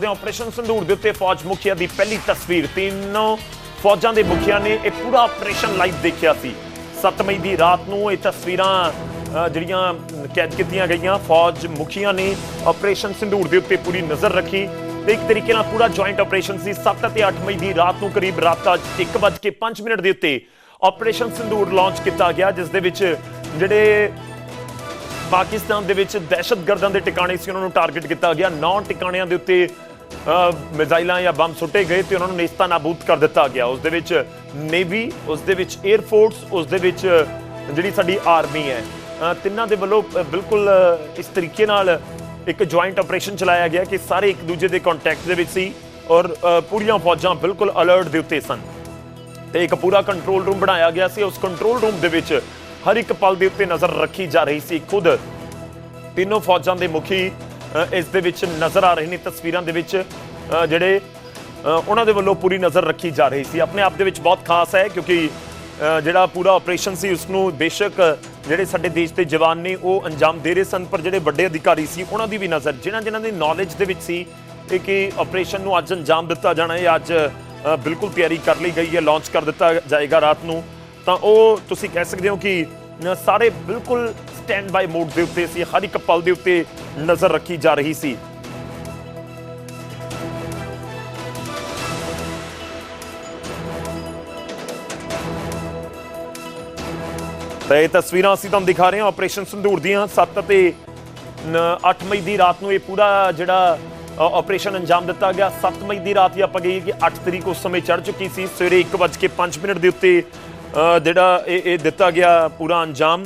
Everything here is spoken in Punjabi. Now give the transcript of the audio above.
ਦੇ ਆਪਰੇਸ਼ਨ ਸੰਦੂਰ ਦੇ ਉੱਤੇ ਫੌਜ ਮੁਖੀਆ ਦੀ ਪਹਿਲੀ ਤਸਵੀਰ ਤਿੰਨੋਂ ਫੌਜਾਂ ਦੇ ਮੁਖੀਆਂ ਨੇ ਇਹ ਪੂਰਾ ਆਪਰੇਸ਼ਨ ਲਾਈਵ ਦੇਖਿਆ ਸੀ। 7 ਮਈ ਦੀ ਰਾਤ ਨੂੰ ਇਹ ਤਸਵੀਰਾਂ ਅ, ਜਿਹੜੀਆਂ ਕੈਦ ਕੀਤੀਆਂ ਗਈਆਂ ਫੌਜ ਮੁਖੀਆਂ ਨੇ ਆਪਰੇਸ਼ਨ ਸੰਦੂਰ ਦੇ ਉੱਤੇ ਪੂਰੀ ਨਜ਼ਰ ਰੱਖੀ ਤੇ ਇੱਕ ਤਰੀਕੇ ਨਾਲ ਪੂਰਾ ਜੁਆਇੰਟ ਆਪਰੇਸ਼ਨ ਸੀ। 7 ਅਤੇ 8 ਮਈ ਦੀ ਰਾਤ ਨੂੰ ਕਰੀਬ ਰਾਤ ਦਾ 1:05 ਮਿੰਟ ਦੇ ਉੱਤੇ ਆਪਰੇਸ਼ਨ ਸੰਧੂਰ ਲਾਂਚ ਕੀਤਾ ਗਿਆ ਜਿਸ ਦੇ ਵਿੱਚ ਜਿਹੜੇ ਪਾਕਿਸਤਾਨ ਦੇ ਵਿੱਚ ਦਹਿਸ਼ਤਗਰਦਾਂ ਦੇ ਟਿਕਾਣੇ ਸੀ ਉਹਨਾਂ ਨੂੰ ਟਾਰਗੇਟ ਕੀਤਾ ਗਿਆ। ਨੌ ਟਿਕਾਣਿਆਂ ਦੇ ਉੱਤੇ ਮਿਜ਼ਾਈਲਾਂ ਜਾਂ ਬੰਬ ਸੁੱਟੇ ਗਏ ਤੇ ਉਹਨਾਂ ਨੂੰ ਨੇਸਤਾ ਨਾਬੂਦ ਕਰ ਦਿੱਤਾ ਗਿਆ। ਉਸ ਦੇ ਵਿੱਚ ਨੇਵੀ, ਉਸ ਦੇ ਵਿੱਚ 에ਅਰ ਫੋਰਸ, ਉਸ ਦੇ ਵਿੱਚ ਜਿਹੜੀ ਸਾਡੀ ਆਰਮੀ ਹੈ। ਤਿੰਨਾਂ ਦੇ ਵੱਲੋਂ ਬਿਲਕੁਲ ਇਸ ਤਰੀਕੇ ਨਾਲ ਇੱਕ ਜੁਆਇੰਟ ਆਪਰੇਸ਼ਨ ਚਲਾਇਆ ਗਿਆ ਕਿ ਸਾਰੇ ਇੱਕ ਦੂਜੇ ਦੇ ਕੰਟੈਕਟ ਦੇ ਵਿੱਚ ਸੀ ਔਰ ਪੂਰੀਆਂ ਫੌਜਾਂ ਬਿਲਕੁਲ ਅਲਰਟ ਦੇ ਉੱਤੇ ਸਨ। ਤੇ ਇੱਕ ਪੂਰਾ ਕੰਟਰੋਲ ਰੂਮ ਬਣਾਇਆ ਗਿਆ ਸੀ। ਉਸ ਕੰਟਰੋਲ ਰੂਮ ਦੇ ਵਿੱਚ ਹਰ ਇੱਕ ਪਲ ਦੇ ਉੱਤੇ ਨਜ਼ਰ ਰੱਖੀ ਜਾ ਰਹੀ ਸੀ। ਖੁਦ ਤਿੰਨੋਂ ਫੌਜਾਂ ਦੇ ਮੁਖੀ ਇਸ ਦੇ ਵਿੱਚ ਨਜ਼ਰ ਆ ਰਹੇ ਨੇ ਤਸਵੀਰਾਂ ਦੇ ਵਿੱਚ ਜਿਹੜੇ ਉਹਨਾਂ ਦੇ ਵੱਲੋਂ ਪੂਰੀ ਨਜ਼ਰ ਰੱਖੀ ਜਾ ਰਹੀ ਸੀ। ਆਪਣੇ ਆਪ ਦੇ ਵਿੱਚ ਬਹੁਤ ਖਾਸ ਹੈ ਕਿਉਂਕਿ ਜਿਹੜਾ ਪੂਰਾ ਆਪਰੇਸ਼ਨ ਸੀ ਉਸ ਨੂੰ ਬੇਸ਼ੱਕ ਜਿਹੜੇ ਸਾਡੇ ਦੇਸ਼ ਦੇ ਜਵਾਨ ਨੇ, ਉਹ ਅੰਜਾਮ ਦੇ ਰਹੇ ਸਨ, ਪਰ ਜਿਹੜੇ ਵੱਡੇ ਅਧਿਕਾਰੀ ਸੀ, ਉਹਨਾਂ ਦੀ ਵੀ ਨਜ਼ਰ, ਜਿਨ੍ਹਾਂ ਜਿਨ੍ਹਾਂ ਦੀ ਨੌਲੇਜ ਦੇ ਵਿੱਚ ਸੀ ਇਹ ਕਿ ਆਪਰੇਸ਼ਨ ਨੂੰ ਅੱਜ ਅੰਜਾਮ ਦਿੱਤਾ ਜਾਣਾ ਹੈ, ਅੱਜ ਬਿਲਕੁਲ ਤਿਆਰੀ ਕਰ ਲਈ ਗਈ ਹੈ ਲਾਂਚ ਕਰ ਦਿੱਤਾ ਜਾਏਗਾ ਰਾਤ ਨੂੰ। ਤਾਂ ਉਹ ਤੁਸੀਂ ਕਹਿ ਸਕਦੇ ਹੋ ਕਿ ਸਾਰੇ ਬਿਲਕੁਲ ਸਟੈਂਡ ਬਾਈ ਮੋਡ ਦੇ ਉੱਤੇ ਸੀ, ਹਰ ਇੱਕ ਪਲ ਦੇ ਉੱਤੇ ਨਜ਼ਰ ਰੱਖੀ ਜਾ ਰਹੀ ਸੀ। ਤਾਂ ਇਹ ਤਸਵੀਰਾਂ ਅਸੀਂ ਤੁਹਾਨੂੰ ਦਿਖਾ ਰਹੇ ਹਾਂ ਆਪਰੇਸ਼ਨ ਸੰਧੂਰ ਦੀਆਂ। 7 ਅਤੇ 8 ਮਈ ਦੀ ਰਾਤ ਨੂੰ ਇਹ ਪੂਰਾ ਜਿਹੜਾ ਅ, ਆਪਰੇਸ਼ਨ ਅੰਜਾਮ ਦਿੱਤਾ ਗਿਆ। 7 ਮਈ ਦੀ ਰਾਤ ਹੀ ਆਪਾਂ ਕਹੀਏ ਕਿ 8 ਤਰੀਕ ਉਸ ਸਮੇਂ ਚੜ ਚੁੱਕੀ ਸੀ। ਸਵੇਰੇ 1:05 ਮਿੰਟ ਦੇ ਉੱਤੇ ਜਿਹੜਾ ਇਹ ਇਹ ਦਿੱਤਾ ਗਿਆ ਪੂਰਾ ਅੰਜਾਮ।